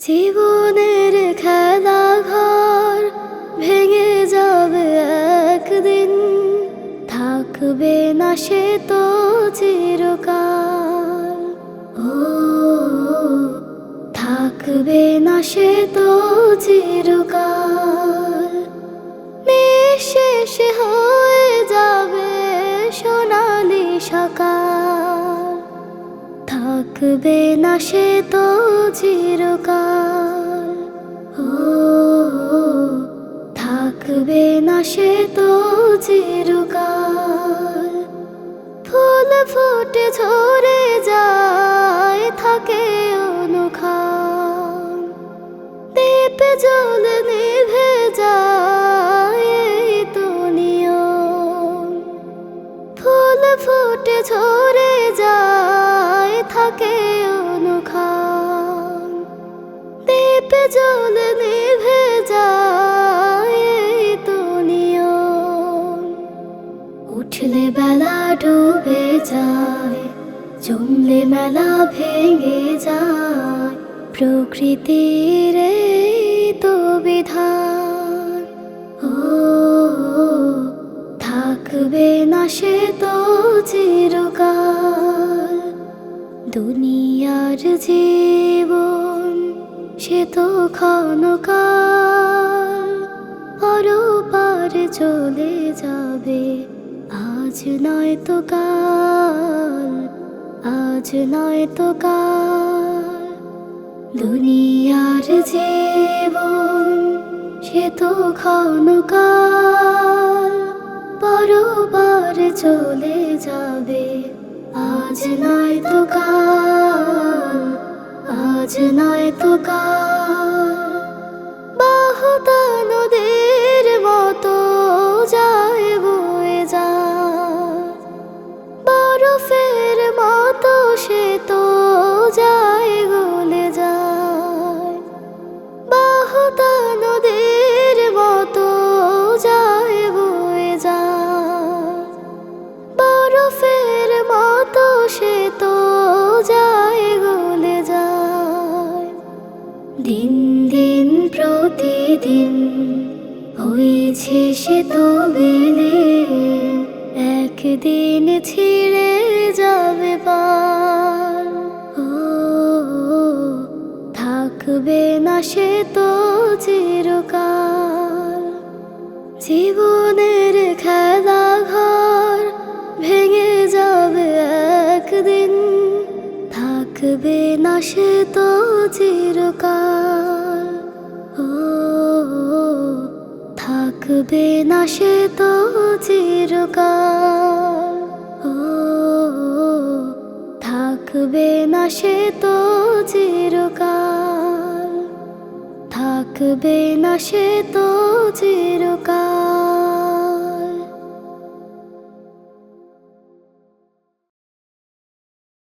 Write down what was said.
জীবনের খেলা ঘর ভেঙে যাবে একদিন। থাকবে না সে তো চিরকাল। ও, থাকবে না সে তো চিরকাল। নিঃশেষ হয়ে যাবে সোনালি সকাল। থাকবে না সে তো চিরকাল। ও, থাকবে না সে তো চিরকাল। ফুল ফুটে ঝরে যায়, থাকে অনুখান। দীপ জল নিভে যায় তো ফুল ফুটে ঝরে যায় থাকে অনুখান। দীপ জল নিভে যায় এই উঠলে বেলা ডুবে যায়, জমলে মেলা ভেঙে যায়, প্রকৃতির তো বিধান। ও, থাকবে না সে তো দুনিয়ার জীবন, সে তো ক্ষণকাল। পরপার চলে যাবে, আজ নয় তো কাল, আজ নয় তো কাল। দুনিয়ার জীবন, সে তো ক্ষণকাল। পরবার চলে যাবে আজ নয় তো আজ নয় তো কাল। বাহুতা নদীর মতো যায় বয়ে যায় বরফের মতো সে তো যায় গলে যায়। বাহুতা দিন দিন, প্রতিদিন হয়েছে সে তো বেলে একদিন ছিঁড়ে যাবে ও, থাকবে না সে তো চিরকাল। জীবনের থাকবে না সে তো চিরকাল। ও, থাকবে না সে তো চিরকাল। ও, থাকবে না সে তো চিরকাল। থাকবে না সে তো চিরকাল।